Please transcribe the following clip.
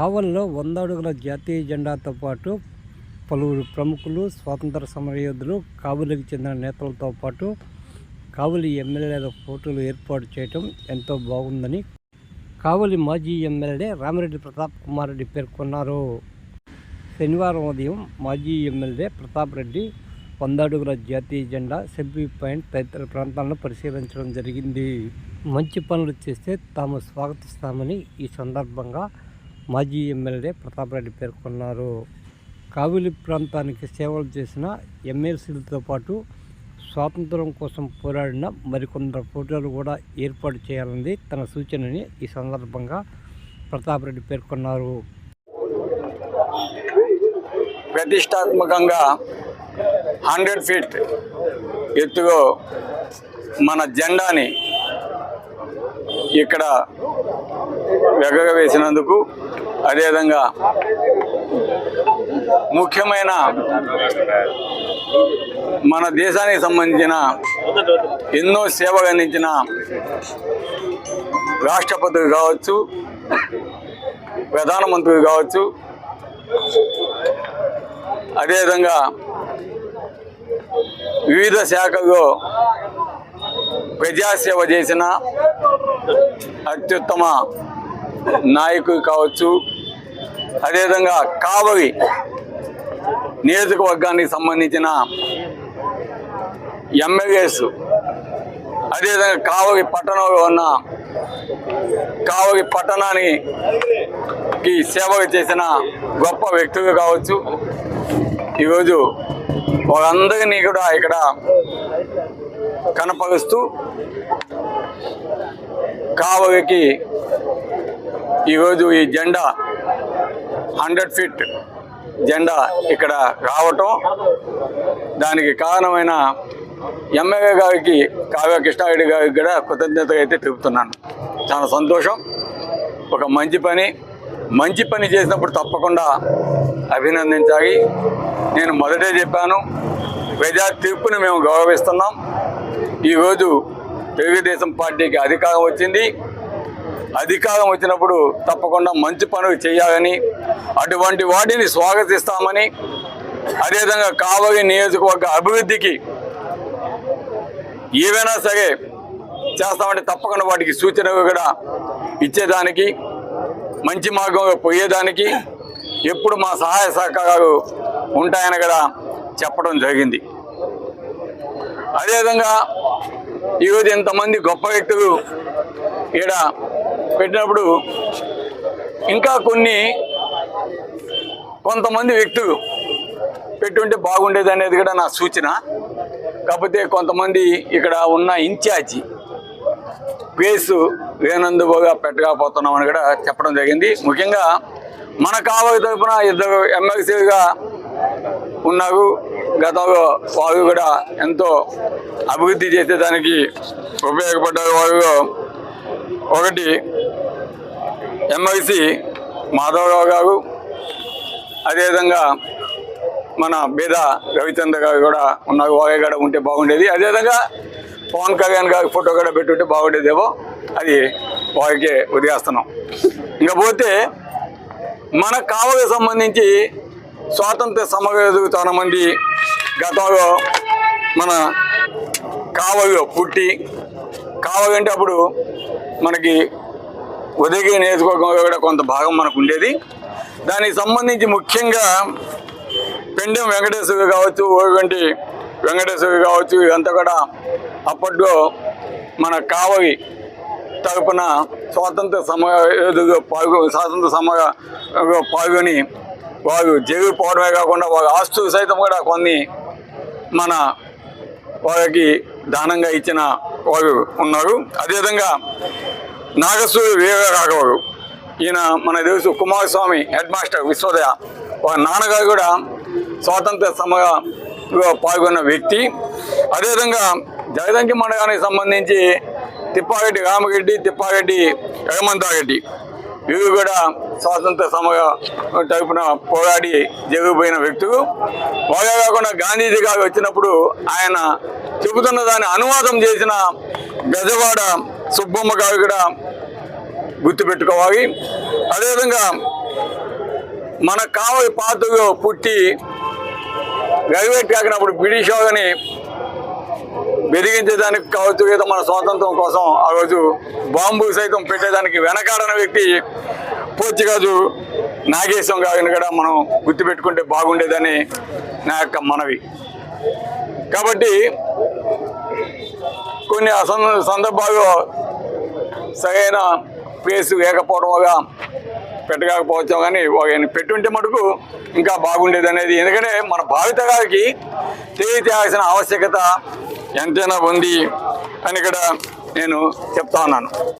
కావల్లో వంద అడుగుల జాతీయ జెండాతో పాటు పలువురు ప్రముఖులు స్వాతంత్ర సమరయోధులు కావలికి చెందిన నేతలతో పాటు కావలి ఎమ్మెల్యేల ఫోటోలు ఏర్పాటు చేయటం ఎంతో బాగుందని కావలి మాజీ ఎమ్మెల్యే రామిరెడ్డి ప్రతాప్ కుమార్ రెడ్డి పేర్కొన్నారు. శనివారం ఉదయం మాజీ ఎమ్మెల్యే ప్రతాప్ రెడ్డి వంద అడుగుల జాతీయ జెండా సెల్ఫీ పాయింట్ తదితర ప్రాంతాలను పరిశీలించడం జరిగింది. మంచి పనులు చేస్తే తాము స్వాగతిస్తామని ఈ సందర్భంగా మాజీ ఎమ్మెల్యే ప్రతాప్ రెడ్డి పేర్కొన్నారు. కావిలి ప్రాంతానికి సేవలు చేసిన ఎమ్మెల్సీలతో పాటు స్వాతంత్రం కోసం పోరాడిన మరికొందరు ఫోటోలు కూడా ఏర్పాటు చేయాలని తన సూచనని ఈ సందర్భంగా ప్రతాప్ రెడ్డి పేర్కొన్నారు. ప్రతిష్టాత్మకంగా హండ్రెడ్ ఫీట్ ఎత్తులో మన జెండాని ఇక్కడ వేసినందుకు అదేవిధంగా ముఖ్యమైన మన దేశానికి సంబంధించిన ఎన్నో సేవలు అందించిన రాష్ట్రపతి కావచ్చు ప్రధానమంత్రి కావచ్చు అదేవిధంగా వివిధ శాఖలో ప్రజాసేవ చేసిన అత్యుత్తమ నాయకులు కావచ్చు అదేవిధంగా కావలి నియోజకవర్గానికి సంబంధించిన ఎమ్మెల్యేస్ అదేవిధంగా కావలి పట్టణంలో ఉన్న కావలి పట్టణానికి సేవలు చేసిన గొప్ప వ్యక్తులు కావచ్చు. ఈరోజు వాళ్ళందరినీ కూడా ఇక్కడ కనపరుస్తూ కావలికి ఈరోజు ఈ జెండా హండ్రెడ్ ఫీట్ జెండా ఇక్కడ రావటం. దానికి కారణమైన ఎమ్మెల్యే గారికి కావ్య కృష్ణారెడ్డి గారికి కూడా కృతజ్ఞత అయితే తెలుపుతున్నాను. చాలా సంతోషం. ఒక మంచి పని మంచి పని చేసినప్పుడు తప్పకుండా అభినందించాలి. నేను మొదటే చెప్పాను ప్రజా తీర్పుని మేము గౌరవిస్తున్నాం. ఈరోజు తెలుగుదేశం పార్టీకి అధికారం వచ్చింది. అధికారం వచ్చినప్పుడు తప్పకుండా మంచి పనులు చేయాలని అటువంటి వాటిని స్వాగతిస్తామని అదేవిధంగా కావలి నియోజకవర్గ అభివృద్ధికి ఏవైనా సరే చేస్తామంటే తప్పకుండా వాటికి సూచనలు కూడా ఇచ్చేదానికి మంచి మార్గంలో పోయేదానికి ఎప్పుడు మా సహాయ సహకారాలు ఉంటాయని కూడా చెప్పడం జరిగింది. అదేవిధంగా ఈరోజు ఇంతమంది గొప్ప వ్యక్తులు ఈడ పెట్టినప్పుడు ఇంకా కొన్ని కొంతమంది వ్యక్తులు పెట్టుంటే బాగుండేది అనేది కూడా నా సూచన. కాకపోతే కొంతమంది ఇక్కడ ఉన్న ఇన్ఛార్జి ప్లేస్ లేనందుగా పెట్టకపోతున్నామని కూడా చెప్పడం జరిగింది. ముఖ్యంగా మన కావాలి తరపున ఇద్దరు ఎమ్మెల్సీగా ఉన్నారు. గతంలో వారు కూడా ఎంతో అభివృద్ధి చేసేదానికి ఉపయోగపడ్డారు. వారు ఒకటి ఎంఐసి మాధవరావు గారు అదేవిధంగా మన బేద రవిచంద్ర గారు కూడా ఉన్నారు. వారే కూడా ఉంటే బాగుండేది. అదేవిధంగా పవన్ కళ్యాణ్ గారి ఫోటో కూడా పెట్టుంటే బాగుండేదేమో. అది వారికే వదిలేస్తున్నాం ఇంకా పోతే మన కావలికి సంబంధించి స్వాతంత్ర సమరయోధులు చాలా మంది గతంలో మన కావలిలో పుట్టి కావలి అంటే అప్పుడు మనకి ఉదయగిరి నియోజకవర్గంలో కూడా కొంత భాగం మనకు ఉండేది. దానికి సంబంధించి ముఖ్యంగా పెండెం వెంకటేశ్వరి కావచ్చు ఓగంటి వెంకటేశ్వరి కావచ్చు ఇదంతా కూడా అప్పట్లో మన కావలి తరపున స్వాతంత్ర సమర పాల్గొ స్వాతంత్ర సమర పాల్గొని వారు జరిగిపోవడమే కాకుండా వారి ఆస్తులు సైతం కూడా కొన్ని మన వారికి దానంగా ఇచ్చిన వారు ఉన్నారు. అదేవిధంగా నాగసూరి వీర రాఘవరు ఈయన మన తెలుసు కుమారస్వామి హెడ్ మాస్టర్ విశ్వోదయ. ఒక నాన్నగారు కూడా స్వాతంత్ర సమరంలో పాల్గొన్న వ్యక్తి. అదేవిధంగా జగదంకి మండలానికి సంబంధించి తిప్పారెడ్డి రామరెడ్డి తిప్పారెడ్డి హేమంతారెడ్డి. వీరు కూడా స్వాతంత్ర సమర తరపున పోరాడి జరిగిపోయిన వ్యక్తులు. వారే కాకుండా గాంధీజీ గారు వచ్చినప్పుడు ఆయన చెబుతున్న దాన్ని అనువాదం చేసిన గజవాడ సుబ్బమ్మ గారు కూడా గుర్తుపెట్టుకోవాలి. అదేవిధంగా మన కావలి పాతగా పుట్టి గైవేట్ కాకినప్పుడు బ్రిటిష్ వాళ్ళని బెదిగించేదానికి కావచ్చు లేదా మన స్వాతంత్రం కోసం ఆ రోజు బాంబు సైతం పెట్టేదానికి వెనకాడన వ్యక్తి పోర్చుగాజు నాగేశం గారిని కూడా మనం గుర్తుపెట్టుకుంటే బాగుండేదని నా యొక్క మనవి. కాబట్టి కొన్ని అసంద సందర్భాల్లో సరైన ప్లేస్ లేకపోవడంగా పెట్టకపోవచ్చు కానీ ఆయన పెట్టుంటే మటుకు ఇంకా బాగుండేది అనేది. ఎందుకంటే మన భావితరాలకి తెలియచేయాల్సిన ఆవశ్యకత ఎంతైనా ఉంది అని ఇక్కడ నేను చెప్తా ఉన్నాను.